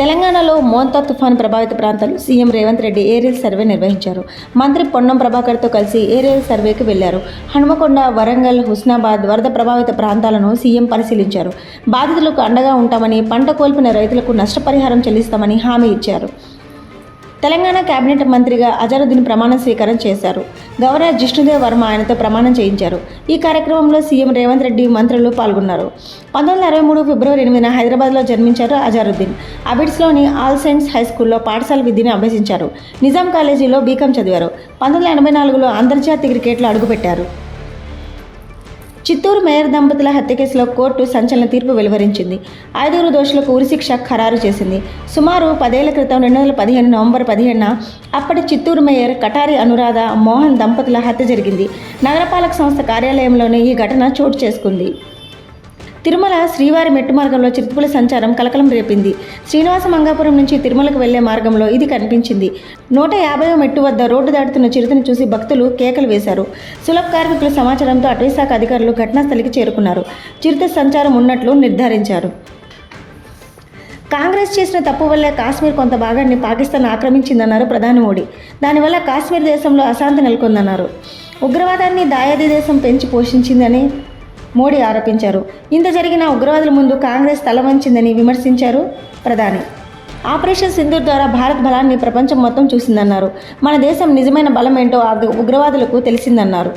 తెలంగాణలో మోంతా తుఫాను ప్రభావిత ప్రాంతాలు CM Revanth Reddy aerial survey నిర్వహించారు. మంత్రి పొన్నం ప్రభాకర్తో కలిసి ఏరియల్ సర్వేకి వెళ్ళారు. హనుమకొండ వరంగల్ హుస్నాబాద్ వరద ప్రభావిత ప్రాంతాలను సీఎం పరిశీలించారు. బాధితులకు అండగా ఉంటామని పంట కోల్పోయిన రైతులకు నష్టపరిహారం చెల్లిస్తామని హామీ ఇచ్చారు. తెలంగాణ కేబినెట్ మంత్రిగా అజరుద్దీన్ ప్రమాణ స్వీకారం చేశారు. గవర్నర్ జిష్ణుదేవ్ వర్మ ఆయనతో ప్రమాణం చేయించారు. ఈ కార్యక్రమంలో సీఎం రేవంత్ రెడ్డి మంత్రులు పాల్గొన్నారు. పంతొమ్మిది వందల అరవై మూడు ఫిబ్రవరి ఎనిమిదిన హైదరాబాద్లో జన్మించారు అజరుద్దీన్ అబిడ్స్లోని ఆల్ సెయింట్స్ హై స్కూల్లో పాఠశాల విద్యను అభ్యసించారు. నిజాం కాలేజీలో బీకాం చదివారు. పంతొమ్మిది వందల ఎనభై నాలుగులో అంతర్జాతీయ క్రికెట్లో అడుగుపెట్టారు. చిత్తూరు మేయర్ దంపతుల హత్య కేసులో కోర్టు సంచలన తీర్పు వెలువరించింది. ఐదుగురు దోషులకు ఉరిశిక్ష ఖరారు చేసింది. సుమారు పదేళ్ళ క్రితం రెండు వందల పదిహేను నవంబర్ పదిహేనున అప్పటి చిత్తూరు మేయర్ కటారి అనురాధ మోహన్ దంపతుల హత్య జరిగింది. నగరపాలక సంస్థ కార్యాలయంలోనే ఈ ఘటన చోటు చేసుకుంది. తిరుమల శ్రీవారి మెట్టు మార్గంలో చిరుతపుల సంచారం కలకలం రేపింది. శ్రీనివాస మంగాపురం నుంచి తిరుమలకు వెళ్ళే మార్గంలో ఇది కనిపించింది. నూట యాభై మెట్టు వద్ద రోడ్డు దాటుతున్న చిరుతను చూసి భక్తులు కేకలు వేశారు. సులభ కార్మికుల సమాచారంతో అటవీశాఖ అధికారులు ఘటనాస్థలికి చేరుకున్నారు. చిరుత సంచారం ఉన్నట్లు నిర్ధారించారు. కాంగ్రెస్ చేసిన తప్పు వల్లే కాశ్మీర్ కొంత భాగాన్ని పాకిస్తాన్ ఆక్రమించిందన్నారు ప్రధాని మోడీ. దానివల్ల కాశ్మీర్ దేశంలో అశాంతి నెలకొందన్నారు. ఉగ్రవాదాన్ని దాయాది దేశం పెంచి పోషించిందని మోడీ ఆరోపించారు. ఇంత జరిగిన ఉగ్రవాదుల ముందు కాంగ్రెస్ తల వంచిందని విమర్శించారు ప్రధాని. ఆపరేషన్ సింధూర్ ద్వారా భారత్ బలాన్ని ప్రపంచం మొత్తం చూసిందన్నారు. మన దేశం నిజమైన బలం ఏంటో ఆ ఉగ్రవాదులకు తెలిసిందన్నారు.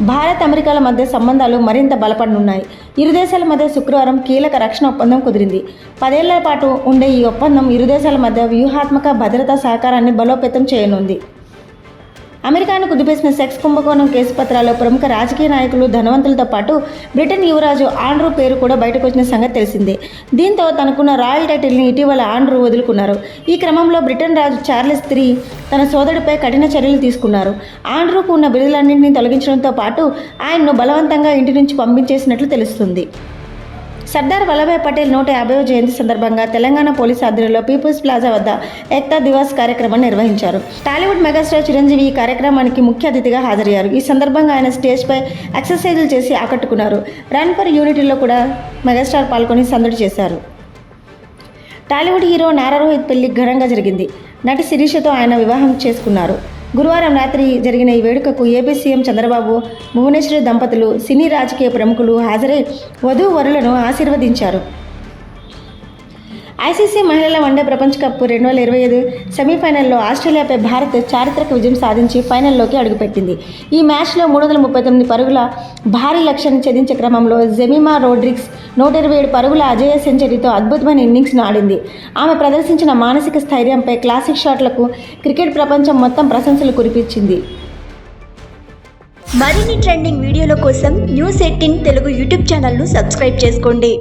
భారత్ అమెరికాల మధ్య సంబంధాలు మరింత బలపడనున్నాయి. ఇరు దేశాల మధ్య శుక్రవారం కీలక రక్షణ ఒప్పందం కుదిరింది. పదేళ్ళ పాటు ఉండే ఈ ఒప్పందం ఇరు దేశాల మధ్య వ్యూహాత్మక భద్రతా సహకారాన్ని బలోపేతం చేయనుంది. అమెరికాను కుదిపేసిన సెక్స్ కుంభకోణం కేసు పత్రాల్లో ప్రముఖ రాజకీయ నాయకులు ధనవంతులతో పాటు బ్రిటన్ యువరాజు ఆండ్రూ పేరు కూడా బయటకు వచ్చిన సంగతి తెలిసిందే. దీంతో తనకున్న రాయల్ టైటిల్ని ఇటీవల ఆండ్రూ వదులుకున్నారు. ఈ క్రమంలో బ్రిటన్ రాజు చార్లెస్ త్రీ తన సోదరుడిపై కఠిన చర్యలు తీసుకున్నారు. ఆండ్రూకు ఉన్న బిరుదులన్నింటినీ తొలగించడంతో పాటు ఆయన్ను బలవంతంగా ఇంటి నుంచి పంపించేసినట్లు తెలుస్తుంది. సర్దార్ వల్లభాయ్ పటేల్ నూట యాభైవ జయంతి సందర్భంగా తెలంగాణ పోలీస్ ఆధ్వర్యంలో పీపుల్స్ ప్లాజా వద్ద ఏక్తా దివాస్ కార్యక్రమాన్ని నిర్వహించారు. టాలీవుడ్ మెగాస్టార్ చిరంజీవి ఈ కార్యక్రమానికి ముఖ్య అతిథిగా హాజరయ్యారు. ఈ సందర్భంగా ఆయన స్టేజ్పై ఎక్సర్సైజులు చేసి ఆకట్టుకున్నారు. రన్ ఫర్ యూనిటీలో కూడా మెగాస్టార్ పాల్గొని సందడి చేశారు. టాలీవుడ్ హీరో నారా రోహిత్ పెళ్ళి ఘనంగా జరిగింది. నటి శిరీషతో ఆయన వివాహం చేసుకున్నారు. గురువారం రాత్రి జరిగిన ఈ వేడుకకు ఏపీ సీఎం చంద్రబాబు భువనేశ్వరి దంపతులు సినీ రాజకీయ ప్రముఖులు హాజరై వధూ వరులను ఆశీర్వదించారు. ఐసీసీ మహిళల వన్డే ప్రపంచ కప్ రెండు వేల ఇరవై ఐదు సెమీఫైనల్లో ఆస్ట్రేలియాపై భారత్ చారిత్రక విజయం సాధించి ఫైనల్లోకి అడుగుపెట్టింది. ఈ మ్యాచ్లో మూడు వందల ముప్పై తొమ్మిది పరుగుల భారీ లక్ష్యాన్ని ఛేదించే క్రమంలో జెమిమా రోడ్రిక్స్ నూట ఇరవై ఏడు పరుగుల అజయ సెంచరీతో అద్భుతమైన ఇన్నింగ్స్ను ఆడింది. ఆమె ప్రదర్శించిన మానసిక స్థైర్యంపై క్లాసిక్ షాట్లకు క్రికెట్ ప్రపంచం మొత్తం ప్రశంసలు కురిపించింది. మరిన్ని ట్రెండింగ్ వీడియోల కోసం న్యూస్ ఎయిటీన్ తెలుగు యూట్యూబ్ ఛానల్ను సబ్స్క్రైబ్ చేసుకోండి.